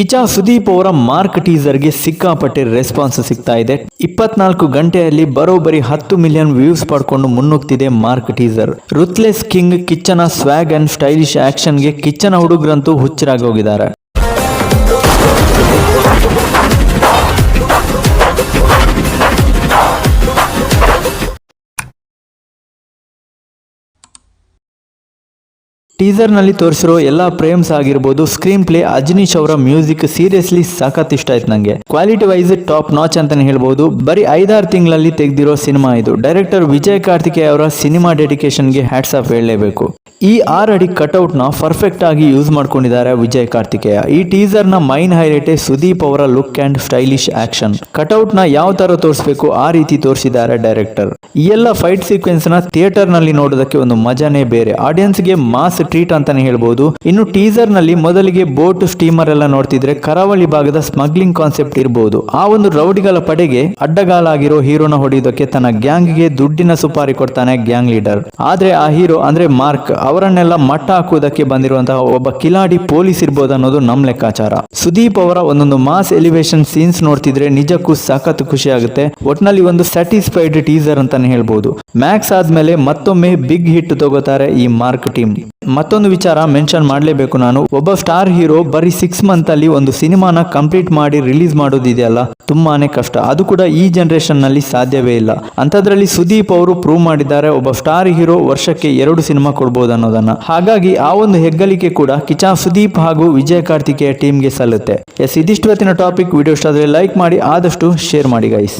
ಕಿಚಾ ಸುದೀಪ್ ಅವರ ಮಾರ್ಕ್ ಟೀಸರ್ಗೆ ಸಿಕ್ಕಾಪಟ್ಟೆ ರೆಸ್ಪಾನ್ಸ್ ಸಿಗ್ತಾ ಇದೆ. ಇಪ್ಪತ್ನಾಲ್ಕು ಗಂಟೆಯಲ್ಲಿ ಬರೋಬ್ಬರಿ ಹತ್ತು ಮಿಲಿಯನ್ ವ್ಯೂಸ್ ಪಡ್ಕೊಂಡು ಮುನ್ನುಗ್ತಿದೆ ಮಾರ್ಕ್ ಟೀಸರ್. ರುತ್ಲೆಸ್ ಕಿಂಗ್ ಕಿಚ್ಚನ ಸ್ವ್ಯಾಗ್ ಅಂಡ್ ಸ್ಟೈಲಿಶ್ ಆಕ್ಷನ್ಗೆ ಕಿಚ್ಚನ ಹುಡುಗರಂತೂ ಹುಚ್ಚರಾಗಿ ಹೋಗಿದ್ದಾರೆ. ಟೀಸರ್ನಲ್ಲಿ ತೋರಿಸಿರೋ ಎಲ್ಲಾ ಪ್ರೇಮ್ಸ್ ಆಗಿರ್ಬೋದು ಸ್ಕ್ರೀನ್ ಪ್ಲೇ ಅಜನೀಶ್ ಅವರ ಮ್ಯೂಸಿಕ್ ಸೀರಿಯಸ್ಲಿ ಸಾಕತ್ ಇಷ್ಟ ಆಯ್ತು ನಂಗೆ. ಕ್ವಾಲಿಟಿ ವೈಸ್ ಟಾಪ್ ನಾಚ್ ಅಂತಾನೆ ಹೇಳ್ಬೋದು. ಬರೀ ಐದಾರು ತಿಂಗಳಲ್ಲಿ ತೆಗೆದಿರೋ ಸಿನಿಮಾ ಇದು. ಡೈರೆಕ್ಟರ್ ವಿಜಯ್ ಕಾರ್ತಿಕೇಯ ಅವರ ಸಿನಿಮಾ ಡೆಡಿಕೇಶನ್ಗೆ ಹ್ಯಾಟ್ಸ್ ಆಫ್ ಹೇಳಲೇಬೇಕು. ಈ ಆರ್ ಅಡಿ ಕಟ್ಔಟ್ನ ಪರ್ಫೆಕ್ಟ್ ಆಗಿ ಯೂಸ್ ಮಾಡ್ಕೊಂಡಿದ್ದಾರೆ ವಿಜಯ್ ಕಾರ್ತಿಕೇಯ. ಈ ಟೀಸರ್ನ ಮೈನ್ ಹೈಲೈಟೇ ಸುದೀಪ್ ಅವರ ಲುಕ್ ಅಂಡ್ ಸ್ಟೈಲಿಶ್ ಆಕ್ಷನ್ನ ಯಾವ ತರ ತೋರಿಸಬೇಕು ಆ ರೀತಿ ತೋರಿಸಿದ್ದಾರೆ ಡೈರೆಕ್ಟರ್ ಈ ಎಲ್ಲ ಫೈಟ್ ಸೀಕ್ವೆನ್ಸ್ನ ಥಿಯೇಟರ್ನಲ್ಲಿ ನೋಡೋದಕ್ಕೆ ಒಂದು ಮಜಾನೇ ಬೇರೆ. ಆಡಿಯನ್ಸ್ಗೆ ಮಾಸ್ ಟ್ರೀಟ್ ಅಂತಾನೆ ಹೇಳ್ಬಹುದು ಇನ್ನು ಟೀಸರ್ನಲ್ಲಿ ಮೊದಲಿಗೆ ಬೋಟ್ ಸ್ಟೀಮರ್ ಎಲ್ಲ ನೋಡ್ತಿದ್ರೆ ಕರಾವಳಿ ಭಾಗದ ಸ್ಮಗ್ಲಿಂಗ್ ಕಾನ್ಸೆಪ್ಟ್ ಇರಬಹುದು ಆ ಒಂದು ರೌಡಿಗಳ ಪಡೆಗೆ ಅಡ್ಡಗಾಲಾಗಿರೋ ಹೀರೋನ ಹೊಡೆಯೋದಕ್ಕೆ ತನ್ನ ಗ್ಯಾಂಗ್ಗೆ ದುಡ್ಡಿನ ಸುಪಾರಿ ಕೊಡ್ತಾನೆ ಗ್ಯಾಂಗ್ ಲೀಡರ್. ಆದ್ರೆ ಆ ಹೀರೋ ಅಂದ್ರೆ ಮಾರ್ಕ್ ಅವರನ್ನೆಲ್ಲ ಮಟ್ಟ ಹಾಕುವುದಕ್ಕೆ ಬಂದಿರುವಂತಹ ಒಬ್ಬ ಕಿಲಾಡಿ ಪೊಲೀಸ್ ಇರ್ಬೋದು ಅನ್ನೋದು ನಮ್ ಲೆಕ್ಕಾಚಾರ. ಸುದೀಪ್ ಅವರ ಒಂದೊಂದು ಮಾಸ್ ಎಲಿವೇಶನ್ ಸೀನ್ಸ್ ನೋಡ್ತಿದ್ರೆ ನಿಜಕ್ಕೂ ಸಖತ್ ಖುಷಿ ಆಗುತ್ತೆ ಒಟ್ನಲ್ಲಿ ಒಂದು ಸ್ಯಾಟಿಸ್ಫೈಡ್ ಟೀಸರ್ ಅಂತಾನೆ ಹೇಳ್ಬಹುದು ಮ್ಯಾಕ್ಸ್ ಆದ್ಮೇಲೆ ಮತ್ತೊಮ್ಮೆ ಬಿಗ್ ಹಿಟ್ ತಗೋತಾರೆ ಈ ಮಾರ್ಕ್ ಟೀಮ್ ಮತ್ತೊಂದು ವಿಚಾರ ಮೆನ್ಷನ್ ಮಾಡಲೇಬೇಕು ನಾನು. ಒಬ್ಬ ಸ್ಟಾರ್ ಹೀರೋ ಬರೀ ಸಿಕ್ಸ್ ಮಂತ್ ಅಲ್ಲಿ ಒಂದು ಸಿನಿಮಾನ ಕಂಪ್ಲೀಟ್ ಮಾಡಿ ರಿಲೀಸ್ ಮಾಡೋದಿದೆಯಲ್ಲ ತುಂಬಾನೇ ಕಷ್ಟ. ಅದು ಕೂಡ ಈ ಜನರೇಷನ್ನಲ್ಲಿ ಸಾಧ್ಯವೇ ಇಲ್ಲ. ಅಂಥದ್ರಲ್ಲಿ ಸುದೀಪ್ ಅವರು ಪ್ರೂವ್ ಮಾಡಿದ್ದಾರೆ, ಒಬ್ಬ ಸ್ಟಾರ್ ಹೀರೋ ವರ್ಷಕ್ಕೆ ಎರಡು ಸಿನಿಮಾ ಕೊಡ್ಬೋದು ಅನ್ನೋದನ್ನ. ಹಾಗಾಗಿ ಆ ಒಂದು ಹೆಗ್ಗಳಿಕೆ ಕೂಡ ಕಿಚಾ ಸುದೀಪ್ ಹಾಗೂ ವಿಜಯ ಕಾರ್ತಿಕೇಯ ಟೀಮ್ಗೆ ಸಲ್ಲುತ್ತೆ. ಎಸ್ ಇದಿಷ್ಟು ಇವತ್ತಿನ ಟಾಪಿಕ್ ವಿಡಿಯೋ ಇಷ್ಟ ಆದರೆ ಲೈಕ್ ಮಾಡಿ, ಆದಷ್ಟು ಶೇರ್ ಮಾಡಿ ಗೈಸ್